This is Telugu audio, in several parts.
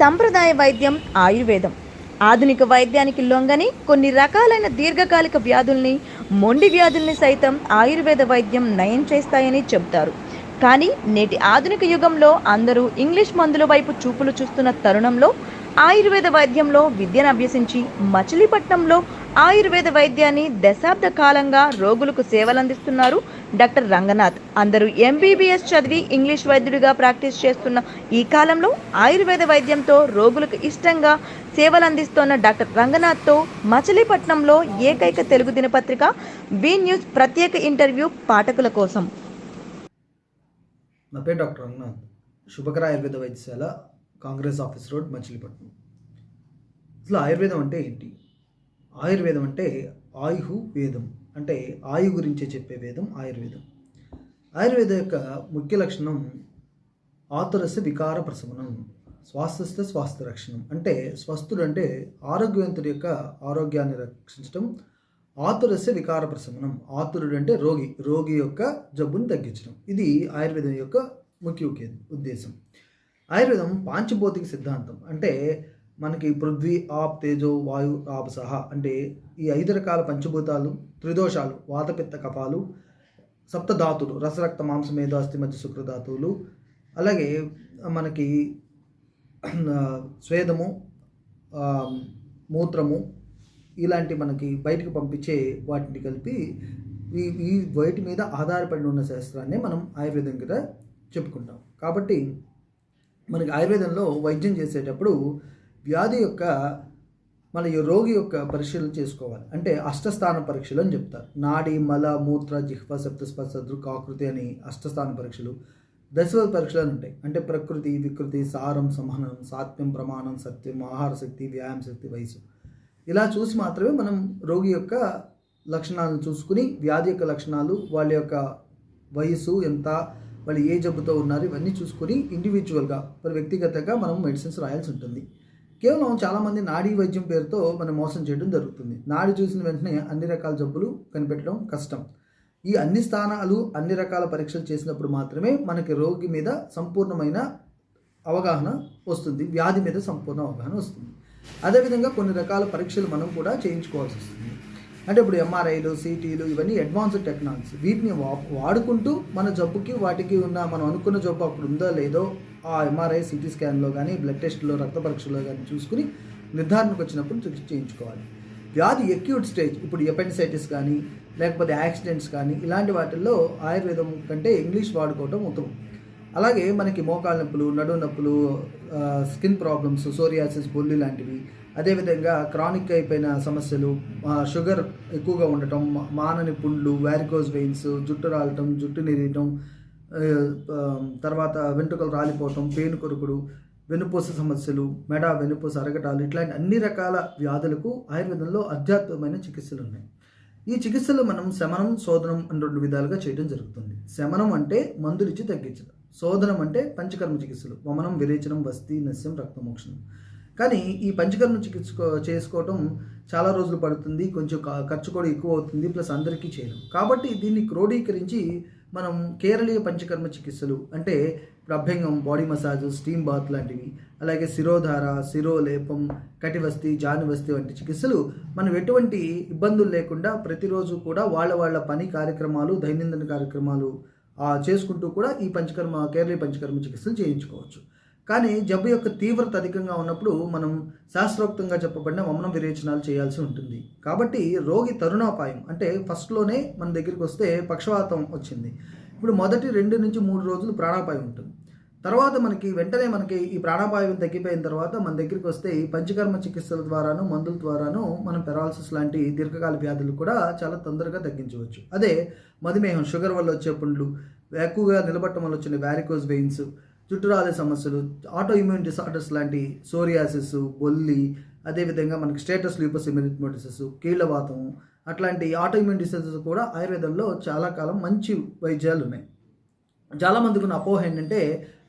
సంప్రదాయ వైద్యం ఆయుర్వేదం. ఆధునిక వైద్యానికి లొంగని కొన్ని రకాలైన దీర్ఘకాలిక వ్యాధుల్ని మొండి వ్యాధుల్ని సైతం ఆయుర్వేద వైద్యం నయం చేస్తాయని చెబుతారు. కానీ నేటి ఆధునిక యుగంలో అందరూ ఇంగ్లీష్ మందుల వైపు చూపులు చూస్తున్న తరుణంలో ఆయుర్వేద వైద్యంలో విద్యను అభ్యసించి మచిలీపట్నంలో ఆయుర్వేద వైద్యాన్ని దశాబ్ద కాలంగా రోగులకు సేవలందిస్తున్నారు డాక్టర్ రంగనాథ్. అందరూ ఎంబీబీఎస్ చదివి ఇంగ్లీష్ వైద్యుడిగా ప్రాక్టీస్ చేస్తున్న ఈ కాలంలో ఆయుర్వేద వైద్యంతో రోగులకు ఇష్టంగా సేవలందిస్తోన్న డాక్టర్ రంగనాథ్తో మచిలీపట్నంలో ఏకైక తెలుగు దినపత్రిక బీ న్యూస్ ప్రత్యేక ఇంటర్వ్యూ పాఠకుల కోసం. నా పేరు డాక్టర్ రంగనాథ్. శుభకర ఆయుర్వేద వైద్యశాల కాంగ్రెస్ ఆఫీస్ రోడ్ మచిలీపట్నం. అసలు ఆయుర్వేదం అంటే ఏంటి? ఆయుర్వేదం అంటే ఆయుహు వేదం. అంటే ఆయు గురించి చెప్పే వేదం ఆయుర్వేదం. ఆయుర్వేదం యొక్క ముఖ్య లక్షణం ఆతురస్య వికార ప్రశమనం స్వాస్థస్థ స్వాస్థ రక్షణం. అంటే స్వస్థుడు అంటే ఆరోగ్యవంతుడి యొక్క ఆరోగ్యాన్ని రక్షించడం ఆతురస్య వికార ప్రశమనం ఆతురుడు అంటే రోగి రోగి యొక్క జబ్బును తగ్గించడం ఇది ఆయుర్వేదం యొక్క ముఖ్య ఉద్దేశం. ఆయుర్వేదం పాంచభౌతిక సిద్ధాంతం. అంటే మనకి పృథ్వీ ఆప్ తేజో వాయు ఆప్ సహా అంటే ఈ ఐదు రకాల పంచభూతాలు త్రిదోషాలు వాతపిత్త కపాలు సప్తధాతులు రసరక్త మాంసం మేధ అస్థి మధ్య శుక్రధాతువులు అలాగే మనకి స్వేదము మూత్రము ఇలాంటి మనకి బయటకు పంపించే వాటిని కలిపి ఈ ఈ వైటి మీద ఆధారపడి ఉన్న శాస్త్రాన్ని మనం ఆయుర్వేదం కింద చెప్పుకుంటాం. కాబట్టి మనకి ఆయుర్వేదంలో వైద్యం చేసేటప్పుడు వ్యాధి యొక్క మన ఈ రోగి యొక్క పరిశీలన చేసుకోవాలి. అంటే అష్టస్థాన పరీక్షలు అని చెప్తారు. నాడి మల మూత్ర జిహ్వ సప్తస్పర్శ దృక్కాకృతి అని అష్టస్థాన పరీక్షలు దశల పరీక్షలు అని ఉంటాయి. అంటే ప్రకృతి వికృతి సారం సంహనం సాత్యం ప్రమాణం సత్యం ఆహార శక్తి వ్యాయామ శక్తి వయసు ఇలా చూసి మాత్రమే మనం రోగి యొక్క లక్షణాలను చూసుకుని వ్యాధి యొక్క లక్షణాలు వాళ్ళ యొక్క వయసు ఎంత వాళ్ళు ఏ జబ్బుతో ఉన్నారు ఇవన్నీ చూసుకొని ఇండివిజువల్గా మరి వ్యక్తిగతంగా మనం మెడిసిన్స్ రాయాల్సి ఉంటుంది. కేవలం చాలామంది నాడీ వైద్యం పేరుతో మనం మోసం చేయడం జరుగుతుంది. నాడి చూసిన వెంటనే అన్ని రకాల జబ్బులు కనిపెట్టడం కష్టం. ఈ అన్ని స్థానాలు అన్ని రకాల పరీక్షలు చేసినప్పుడు మాత్రమే మనకి రోగి మీద సంపూర్ణమైన అవగాహన వస్తుంది. వ్యాధి మీద సంపూర్ణ అవగాహన వస్తుంది. అదేవిధంగా కొన్ని రకాల పరీక్షలు మనం కూడా చేయించుకోవాల్సి వస్తుంది. అంటే ఇప్పుడు ఎంఆర్ఐలు సిటీలు ఇవన్నీ అడ్వాన్స్డ్ టెక్నాలజీ వీటిని వా- వాడుకుంటూ మన జబ్బుకి వాటికి ఉన్న మనం అనుకున్న జబ్బు అప్పుడు ఉందో లేదో ఆ ఎంఆర్ఐ సిటీ స్కాన్లో కానీ బ్లడ్ టెస్ట్లో రక్త పరీక్షలో కానీ చూసుకుని నిర్ధారణకు వచ్చినప్పుడు చికిత్స చేయించుకోవాలి. వ్యాధి ఎక్యూట్ స్టేజ్ ఇప్పుడు ఎపెండిసైటిస్ కానీ లేకపోతే యాక్సిడెంట్స్ కానీ ఇలాంటి వాటిల్లో ఆయుర్వేదం కంటే ఇంగ్లీష్ వాడుకోవటం ఉత్తమం. అలాగే మనకి మోకాళ్ళ నొప్పులు నడు నొప్పులు స్కిన్ ప్రాబ్లమ్స్ సోరియాసిస్ బొల్లి లాంటివి అదేవిధంగా క్రానిక్ అయిపోయిన సమస్యలు షుగర్ ఎక్కువగా ఉండటం మానని పుండ్లు వ్యారికోజ్ వెయిన్స్ జుట్టు రాలటం జుట్టు నిరియటం తర్వాత వెంట్రుకలు రాలిపోవటం పేను కొరుకుడు వెనుపూస సమస్యలు మెడ వెనుపూస అరగటాలు ఇట్లాంటి అన్ని రకాల వ్యాధులకు ఆయుర్వేదంలో అధ్యాత్మమైన చికిత్సలు ఉన్నాయి. ఈ చికిత్సలు మనం శమనం శోధనం అని రెండు విధాలుగా చేయడం జరుగుతుంది. శమనం అంటే మందులిచ్చి తగ్గించడం. శోధనం అంటే పంచకర్మ చికిత్సలు. వమనం విరేచనం వస్తి నస్యం రక్తమోక్షణం. కానీ ఈ పంచకర్మ చికిత్స చేసుకోవటం చాలా రోజులు పడుతుంది కొంచెం ఖర్చు కూడా ఎక్కువ అవుతుంది ప్లస్ అందరికీ చేయడం కాబట్టి దీన్ని క్రోడీకరించి మనం కేరళీయ పంచకర్మ చికిత్సలు అంటే ఇప్పుడు అభ్యంగం బాడీ మసాజ్ స్టీమ్ బాత్ లాంటివి అలాగే శిరోధార శిరోలేపం కటివస్తి జానువస్తి వంటి చికిత్సలు మనం ఎటువంటి ఇబ్బందులు లేకుండా ప్రతిరోజు కూడా వాళ్ళ వాళ్ళ పని కార్యక్రమాలు దైనందిన కార్యక్రమాలు చేసుకుంటూ కూడా ఈ పంచకర్మ కేరళీయ పంచకర్మ చికిత్సలు చేయించుకోవచ్చు. కానీ జబ్బు యొక్క తీవ్రత అధికంగా ఉన్నప్పుడు మనం శాస్త్రోక్తంగా చెప్పబడిన వమనం విరేచనాలు చేయాల్సి ఉంటుంది. కాబట్టి రోగి తరుణాపాయం అంటే ఫస్ట్లోనే మన దగ్గరికి వస్తే పక్షవాతం వచ్చింది. ఇప్పుడు మొదటి రెండు నుంచి మూడు రోజులు ప్రాణాపాయం ఉంటుంది. తర్వాత మనకి వెంటనే మనకి ఈ ప్రాణాపాయం తగ్గిపోయిన తర్వాత మన దగ్గరికి వస్తే ఈ పంచకర్మ చికిత్సల ద్వారాను మందుల ద్వారాను మనం పెరాలసిస్ లాంటి దీర్ఘకాల వ్యాధులు కూడా చాలా తొందరగా తగ్గించవచ్చు. అదే మధుమేహం షుగర్ వల్ల వచ్చే పుండ్లు ఎక్కువగా నిలబట్టడం వల్ల వచ్చిన వ్యారికోజ్ వెయిన్స్ చుట్టురాలే సమస్యలు ఆటో ఇమ్యూన్ డిసార్డర్స్ లాంటి సోరియాసిస్ బొల్లి అదేవిధంగా మనకి స్టేటస్ ల్యూపస్ ఇమ్యూనిటిస్ కీళ్ళవాతం అట్లాంటి ఆటో ఇమ్యూన్ డిసీజెస్ కూడా ఆయుర్వేదంలో చాలా కాలం మంచి వైద్యాలు ఉన్నాయి. చాలా మందికి ఉన్న అపోహ ఏంటంటే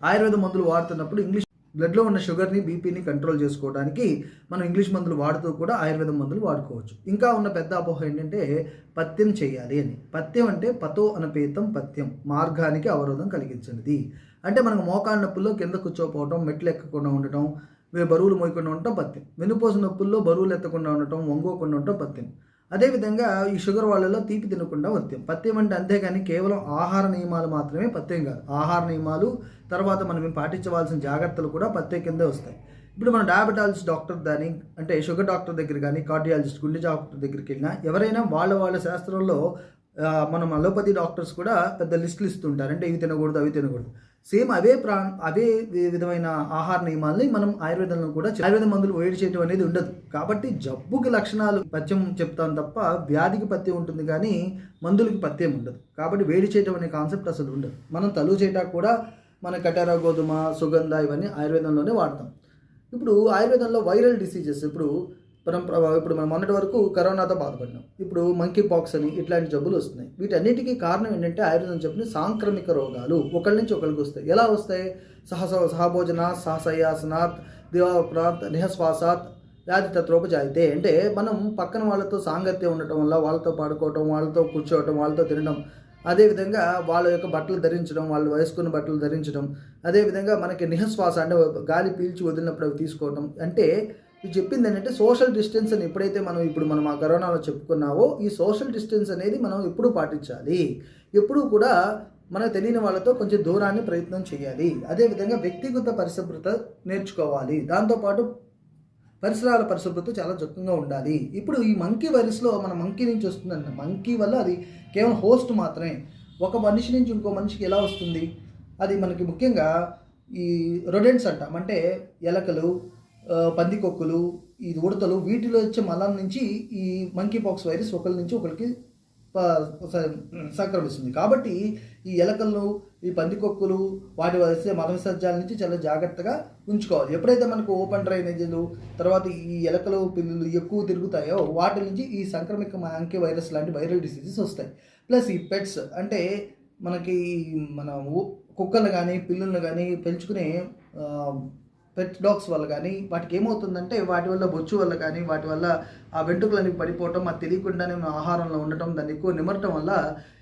ఆయుర్వేద మందులు వాడుతున్నప్పుడు ఇంగ్లీష్ బ్లడ్లో ఉన్న షుగర్ని బీపీని కంట్రోల్ చేసుకోవడానికి మనం ఇంగ్లీష్ మందులు వాడుతూ కూడా ఆయుర్వేద మందులు వాడుకోవచ్చు. ఇంకా ఉన్న పెద్ద అపోహ ఏంటంటే పత్యం చేయాలి అని. పత్యం అంటే పతో అనపేతం పత్యం మార్గానికి అవరోధం కలిగించినది. అంటే మనకు మోకాళ్ళ నొప్పుల్లో కింద కూర్చోపోవటం మెట్లు ఎక్కకుండా ఉండటం బరువులు మోయకుండా ఉండటం పత్యం వెనుపోసిన నొప్పుల్లో బరువులు ఎత్తకుండా ఉండటం వంగోకుండా ఉండటం పత్యం అదేవిధంగా ఈ షుగర్ వాళ్ళలో తీపి తినకుండా పత్యం పత్యం అంటే అంతేగాని కేవలం ఆహార నియమాలు మాత్రమే పత్యం కాదు. ఆహార నియమాలు తర్వాత మనం పాటించవలసిన జాగ్రత్తలు కూడా పత్యం కిందే వస్తాయి. ఇప్పుడు మనం డయాబెటాలజిస్ట్ డాక్టర్ దాని అంటే షుగర్ డాక్టర్ దగ్గర కానీ కార్డియాలజిస్ట్ గుండె డాక్టర్ దగ్గరికి వెళ్ళినా ఎవరైనా వాళ్ళ వాళ్ళ శాస్త్రంలో మనం అలోపతి డాక్టర్స్ కూడా పెద్ద లిస్టులు ఇస్తుంటారు. అంటే ఇవి తినకూడదు అవి తినకూడదు. సేమ్ అవే ప్రా అవే విధమైన ఆహార నియమాల్ని మనం ఆయుర్వేదంలో కూడా ఆయుర్వేద మందులు వేడి చేయటం అనేది ఉండదు. కాబట్టి జబ్బుకి లక్షణాలు పథ్యం చెప్తాం తప్ప వ్యాధికి పథ్యం ఉంటుంది కానీ మందులకి పథ్యం ఉండదు. కాబట్టి వేడి చేయటం అనే కాన్సెప్ట్ అసలు ఉండదు. మనం తలువు చేయటానికి కూడా మన కటారా గోధుమ సుగంధ ఇవన్నీ ఆయుర్వేదంలోనే వాడతాం. ఇప్పుడు ఆయుర్వేదంలో వైరల్ డిసీజెస్ ఇప్పుడు మనం ఇప్పుడు మనం మొన్నటి వరకు కరోనాతో బాధపడినాం. ఇప్పుడు మంకీ పాక్స్ అని ఇట్లాంటి జబ్బులు వస్తున్నాయి. వీటన్నిటికీ కారణం ఏంటంటే ఆయుర్వేదం చెప్పిన సాంక్రమిక రోగాలు. ఒకళ్ళ నుంచి ఒకరికి వస్తాయి. ఎలా వస్తాయి? సహస సహభోజన సహసయాసనాత్ దివాప్రాత్ నిహశ్వాసాత్ వ్యాధి తత్రోపజాయితే అంటే మనం పక్కన వాళ్ళతో సాంగత్యం ఉండటం వల్ల వాళ్ళతో పాడుకోవటం వాళ్ళతో కూర్చోవటం వాళ్ళతో తినడం అదేవిధంగా వాళ్ళ యొక్క బట్టలు ధరించడం వాళ్ళు వేసుకున్న బట్టలు ధరించడం అదేవిధంగా మనకి నిహశ్వాస అంటే గాలి పీల్చి వదిలినప్పుడు అవి తీసుకోవడం అంటే ఇది చెప్పింది ఏంటంటే సోషల్ డిస్టెన్స్ అని ఎప్పుడైతే మనం ఇప్పుడు మనం ఆ కరోనాలో చెప్పుకున్నావో ఈ సోషల్ డిస్టెన్స్ అనేది మనం ఎప్పుడు పాటించాలి. ఎప్పుడూ కూడా మనకు తెలియని వాళ్ళతో కొంచెం దూరాన్ని ప్రయత్నం చేయాలి. అదేవిధంగా వ్యక్తిగత పరిశుభ్రత నేర్చుకోవాలి. దాంతోపాటు పరిసరాల పరిశుభ్రత చాలా చక్కగా ఉండాలి. ఇప్పుడు ఈ మంకీ వైరస్లో మన మంకీ నుంచి వస్తుందంట. మంకీ వల్ల అది కేవలం హోస్ట్ మాత్రమే. ఒక మనిషి నుంచి ఇంకో మనిషికి ఎలా వస్తుంది? అది మనకి ముఖ్యంగా ఈ రొడెంట్స్ అంటాం. అంటే ఎలకలు పందికొక్కులు ఈ ఉడతలు వీటిలో వచ్చే మలం నుంచి ఈ మంకీ పాక్స్ వైరస్ ఒకరి నుంచి ఒకరికి సంక్రమిస్తుంది. కాబట్టి ఈ ఎలకలను ఈ పందికొక్కులు వాటి వచ్చే మల విసర్జాల నుంచి చాలా జాగ్రత్తగా ఉంచుకోవాలి. ఎప్పుడైతే మనకు ఓపెన్ డ్రైనేజీలు తర్వాత ఈ ఎలకలు పిల్లులు ఎక్కువ తిరుగుతాయో వాటి నుంచి ఈ సంక్రమిక మంకీ వైరస్ లాంటి వైరల్ డిసీజెస్ వస్తాయి. ప్లస్ ఈ పెట్స్ అంటే మనకి మన ఊ- కుక్కలు కానీ పిల్లులను కానీ పెంచుకునే పెట్ డాగ్స్ వల్ల కానీ వాటికి ఏమవుతుందంటే వాటి వల్ల బొచ్చు వల్ల కానీ వాటి వల్ల ఆ వెంట్రుకలని పడిపోవటం అది తెలియకుండానే మన ఆహారంలో ఉండటం దాన్ని ఎక్కువ నిమరటం వల్ల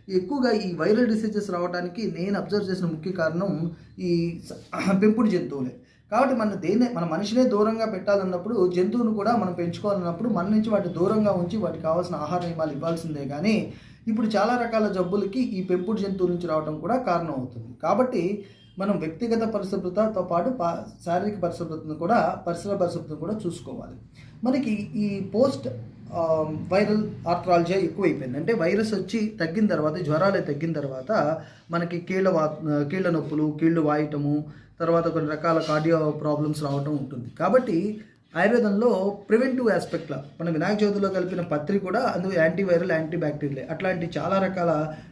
ఎక్కువగా ఈ వైరల్ డిసీజెస్ రావడానికి నేను అబ్జర్వ్ చేసిన ముఖ్య కారణం ఈ పెంపుడు జంతువులే. కాబట్టి మన దేన్నే మన మనిషినే దూరంగా పెట్టాలన్నప్పుడు జంతువును కూడా మనం పెంచుకోవాలన్నప్పుడు మన నుంచి వాటి దూరంగా ఉంచి వాటికి కావాల్సిన ఆహార నియమాలు ఇవ్వాల్సిందే కానీ ఇప్పుడు చాలా రకాల జబ్బులకి ఈ పెంపుడు జంతువుల నుంచి రావడం కూడా కారణం అవుతుంది కాబట్టి మనం వ్యక్తిగత పరిశుభ్రతతో పాటు పా శారీరక పరిశుభ్రతను కూడా పరిసర పరిశుభ్రతను కూడా చూసుకోవాలి. మనకి ఈ పోస్ట్ వైరల్ ఆర్థరాలజీ ఎక్కువైపోయింది. అంటే వైరస్ వచ్చి తగ్గిన తర్వాత జ్వరాలు తగ్గిన తర్వాత మనకి కీళ్ళ వా కీళ్ళ నొప్పులు కీళ్ళు వాయటము తర్వాత కొన్ని రకాల కార్డియో ప్రాబ్లమ్స్ రావటం ఉంటుంది. కాబట్టి ఆయుర్వేదంలో ప్రివెంటివ్ ఆస్పెక్ట్లా మనం వినాయక చవితిలో కలిపిన పత్రి కూడా అందులో యాంటీవైరల్ యాంటీ బ్యాక్టీరియల్ అట్లాంటి చాలా రకాల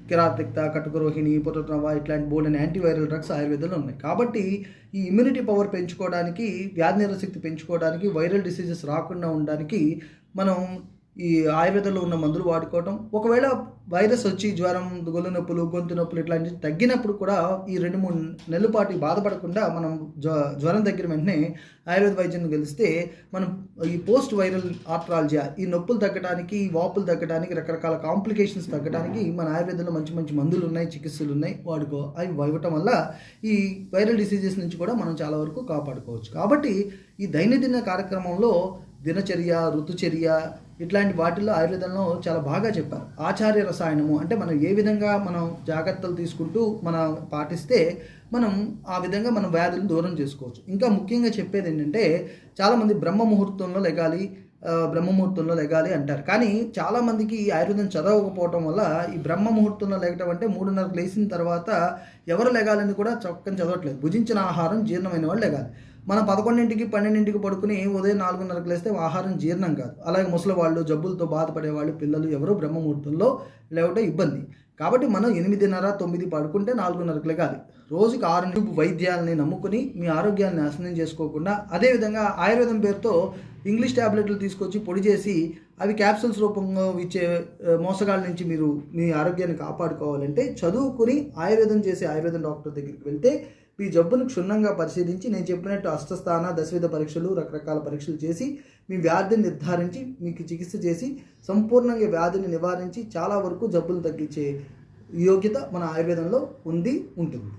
కిరాతిక్త కటుకరోహిణి పుటనవ ఇట్లాంటి బోల్డెన్ యాంటీవైరల్ డ్రగ్స్ ఆయుర్వేదంలో ఉన్నాయి. కాబట్టి ఈ ఇమ్యూనిటీ పవర్ పెంచుకోవడానికి వ్యాధి నిరశక్తి పెంచుకోవడానికి వైరల్ డిసీజెస్ రాకుండా ఉండడానికి మనం ఈ ఆయుర్వేదంలో ఉన్న మందులు వాడుకోవటం ఒకవేళ వైరస్ వచ్చి జ్వరం గొల్లు నొప్పులు గొంతు నొప్పులు ఇట్లాంటివి తగ్గినప్పుడు కూడా ఈ రెండు మూడు నెలల పాటు బాధపడకుండా మనం జ్వ జ్వరం తగ్గిన వెంటనే ఆయుర్వేద వైద్యం గెలిస్తే మనం ఈ పోస్ట్ వైరల్ ఆర్థరాలజీ ఈ నొప్పులు తగ్గడానికి ఈ వాపులు తగ్గడానికి రకరకాల కాంప్లికేషన్స్ తగ్గడానికి మన ఆయుర్వేదంలో మంచి మంచి మందులు ఉన్నాయి చికిత్సలు ఉన్నాయి వాడుకో అవి ఇవ్వటం వల్ల ఈ వైరల్ డిసీజెస్ నుంచి కూడా మనం చాలా వరకు కాపాడుకోవచ్చు. కాబట్టి ఈ దైనందిన కార్యక్రమంలో దినచర్య ఋతుచర్య ఇట్లాంటి వాటిల్లో ఆయుర్వేదంలో చాలా బాగా చెప్పారు. ఆచార్య రసాయనము అంటే మనం ఏ విధంగా మనం జాగ్రత్తలు తీసుకుంటూ మనం పాటిస్తే మనం ఆ విధంగా మనం వ్యాధులను దూరం చేసుకోవచ్చు. ఇంకా ముఖ్యంగా చెప్పేది ఏంటంటే చాలామంది బ్రహ్మ ముహూర్తంలో లెగాలి బ్రహ్మముహూర్తంలో బ్రహ్మ ముహూర్తంలో లెగాలి అంటారు. కానీ చాలామందికి ఈ ఆయుర్వేదం చదవకపోవటం వల్ల ఈ బ్రహ్మ ముహూర్తంలో లెగటం అంటే మూడున్నరకు లేచిన తర్వాత ఎవరు లెగాలని కూడా చక్కని చదవట్లేదు. భుజించిన ఆహారం జీర్ణమైన వాళ్ళు లెగాలి. మనం పదకొండింటికి పన్నెండింటికి పడుకుని ఉదయం నాలుగున్నరకు లేస్తే ఆహారం జీర్ణం కాదు. అలాగే ముసలి వాళ్ళు జబ్బులతో బాధపడే వాళ్ళు పిల్లలు ఎవరు బ్రహ్మముహూర్తంలో లేవటం ఇబ్బంది. కాబట్టి మనం ఎనిమిదిన్నర తొమ్మిది పడుకుంటే నాలుగున్నరకు లెగాలి. రోజుకి ఆరు నిలుపు వైద్యాలని నమ్ముకుని మీ ఆరోగ్యాన్ని నాశనం చేసుకోకుండా అదేవిధంగా ఆయుర్వేదం పేరుతో ఇంగ్లీష్ ట్యాబ్లెట్లు తీసుకొచ్చి పొడి చేసి అవి క్యాప్సూల్స్ రూపంలో ఇచ్చే మోసగాళ్ళ నుంచి మీరు మీ ఆరోగ్యాన్ని కాపాడుకోవాలంటే చదువుకుని ఆయుర్వేదం చేసే ఆయుర్వేదం డాక్టర్ దగ్గరికి వెళ్తే మీ జబ్బును క్షుణ్ణంగా పరిశీలించి నేను చెప్పినట్టు అష్టస్థాన దశవిధ పరీక్షలు రకరకాల పరీక్షలు చేసి మీ వ్యాధిని నిర్ధారించి మీకు చికిత్స చేసి సంపూర్ణంగా వ్యాధిని నివారించి చాలా వరకు జబ్బులు తగ్గించే యోగ్యత మన ఆయుర్వేదంలో ఉంది ఉంటుంది.